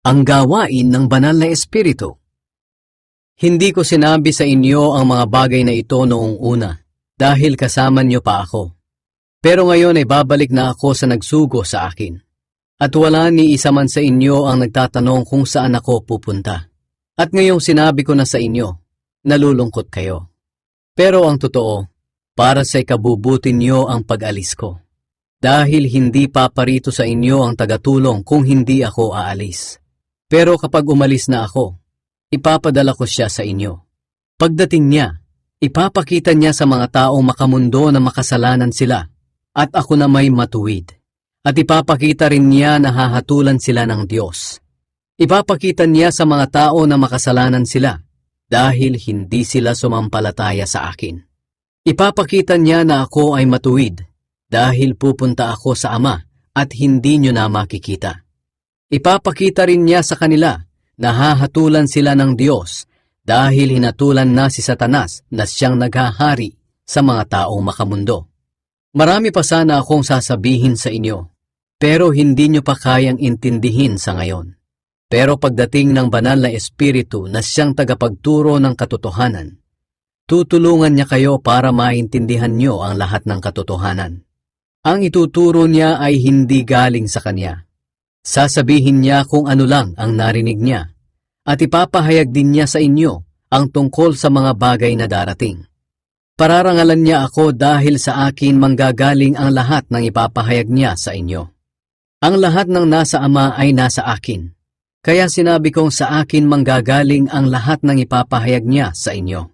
Ang gawain ng banal na espiritu. Hindi ko sinabi sa inyo ang mga bagay na ito noong una, dahil kasama niyo pa ako. Pero ngayon ay babalik na ako sa nagsugo sa akin. At wala ni isa man sa inyo ang nagtatanong kung saan ako pupunta. At ngayong sinabi ko na sa inyo, nalulungkot kayo. Pero ang totoo, para sa ikabubuti niyo ang pag-alis ko. Dahil hindi paparito sa inyo ang tagatulong kung hindi ako aalis. Pero kapag umalis na ako, ipapadala ko siya sa inyo. Pagdating niya, ipapakita niya sa mga taong makamundo na makasalanan sila at ako na may matuwid. At ipapakita rin niya na hahatulan sila ng Diyos. Ipapakita niya sa mga tao na makasalanan sila dahil hindi sila sumampalataya sa akin. Ipapakita niya na ako ay matuwid dahil pupunta ako sa Ama at hindi nyo na makikita. Ipapakita rin niya sa kanila na hahatulan sila ng Diyos dahil hinatulan na si Satanas na siyang naghahari sa mga taong makamundo. Marami pa sana akong sasabihin sa inyo, pero hindi nyo pa kayang intindihin sa ngayon. Pero pagdating ng banal na espiritu na siyang tagapagturo ng katotohanan, tutulungan niya kayo para maintindihan nyo ang lahat ng katotohanan. Ang ituturo niya ay hindi galing sa kanya. Sasabihin niya kung ano lang ang narinig niya, at ipapahayag din niya sa inyo ang tungkol sa mga bagay na darating. Pararangalan niya ako dahil sa akin manggagaling ang lahat ng ipapahayag niya sa inyo. Ang lahat ng nasa Ama ay nasa akin. Kaya sinabi kong sa akin manggagaling ang lahat ng ipapahayag niya sa inyo.